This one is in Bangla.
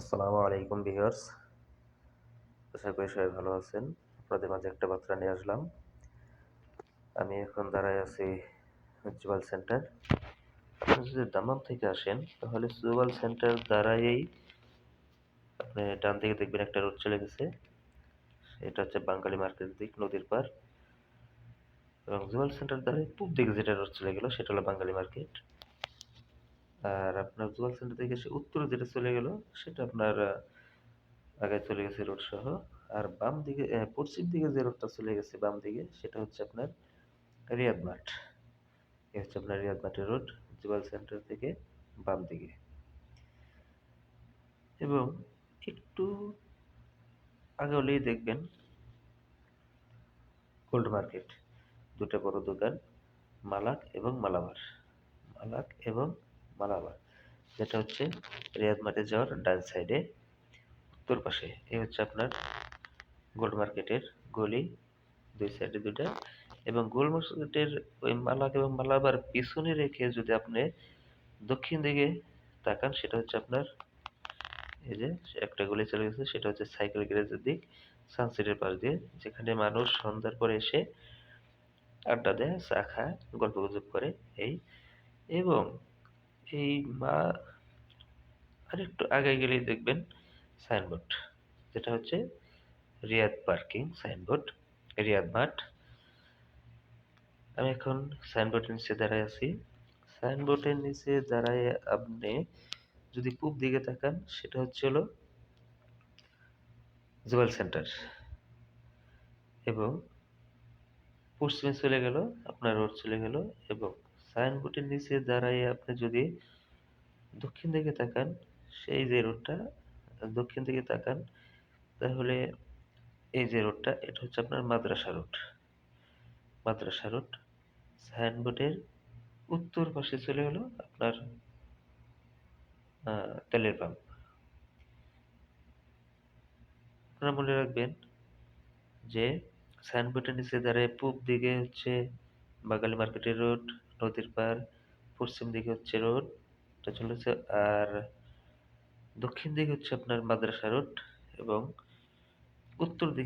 আসসালামু আলাইকুম, ভিউয়ার্স। আশা করি সবাই ভালো আছেন। আপনাদের মাঝে একটা বার্তা নিয়ে আসলাম। আমি এখন দাঁড়ায় আছি জুয়াল সেন্টার। আপনি যদি দামাম থেকে আসেন, তাহলে জুয়াল সেন্টার দাঁড়ায়েই আপনি ডান দিকে দেখবেন একটা রোড চলে গেছে। এটা হচ্ছে বাঙালি মার্কেট দিক, নদীর পার। এবং জুয়াল সেন্টার দ্বারাই পূব দিকে যেটা রোড চলে গেল, সেটা হলো বাঙালি মার্কেট। আর আপনার জুয়াল সেন্টার থেকে সে উত্তরে যেটা চলে গেল, সেটা আপনার আগে চলে গেছে রোড সহ। আর বাম দিকে পশ্চিম দিকে যে রোডটা চলে গেছে বাম দিকে, সেটা হচ্ছে আপনার রিয়াদ মাঠ। এ হচ্ছে আপনার রিয়াদ মাঠের রোড জুয়াল সেন্টার থেকে বাম দিকে। এবং একটু আগে হলেই দেখবেন গোল্ড মার্কেট দুটো বড় দোকান, মালাক এবং মালাবার মালাক এবং মালাবার যেটা হচ্ছে রিয়াদ মাঠে যাওয়ার ডান সাইডে উত্তর পাশে। এই হচ্ছে আপনার গোল্ড মার্কেটের গলি, দুই সাইডে দুটা এবং গোল মার্কেটের ওই মালাক এবং মালাবার পিছনে রেখে যদি আপনি দক্ষিণ দিকে তাকান, সেটা হচ্ছে আপনার এই যে একটা গলি চলে গেছে, সেটা হচ্ছে সাইকেল গ্যারেজের দিক সানসেটের পাশ দিয়ে, যেখানে মানুষ সন্ধ্যার পরে এসে আড্ডা দেয়, চা খায়, গল্প গুজব করে, এই। এবং এই মা আরেকটু আগে গেলেই দেখবেন সাইনবোর্ড। যেটা হচ্ছে রিয়াদ পার্কিং সাইনবোর্ড, রিয়াদ মাঠ। আমি এখন সাইনবোর্ডের নিচে দাঁড়ায় আছি। সাইনবোর্ডের নিচে দাঁড়ায় আপনি যদি পূব দিকে তাকান, সেটা হচ্ছে হলো জুয়েল সেন্টার। এবং পশ্চিমে চলে গেল, আপনার রোড চলে গেল এবং সাইনবোর্ডের নিচে দাঁড়ায় আপনি যদি দক্ষিণ দিকে তাকান, সেই যে রোডটা, দক্ষিণ দিকে তাকান, তাহলে এই যে রোডটা, এটা হচ্ছে আপনার মাদ্রাসা রোড। মাদ্রাসা রোড সাইনবোর্ডের উত্তর পাশে চলে গেল আপনার তেলের পাম্প। আপনারা মনে রাখবেন যে সাইনবোর্ডের নিচে দাঁড়ায় পূব দিকে হচ্ছে বাগালি মার্কেটের রোড নদীর পার পশ্চিম দিকে হচ্ছে রোড, এটা চলেছে, আর দক্ষিণ দিকে হচ্ছে আপনার মাদ্রাসা রোড এবং উত্তর দিকে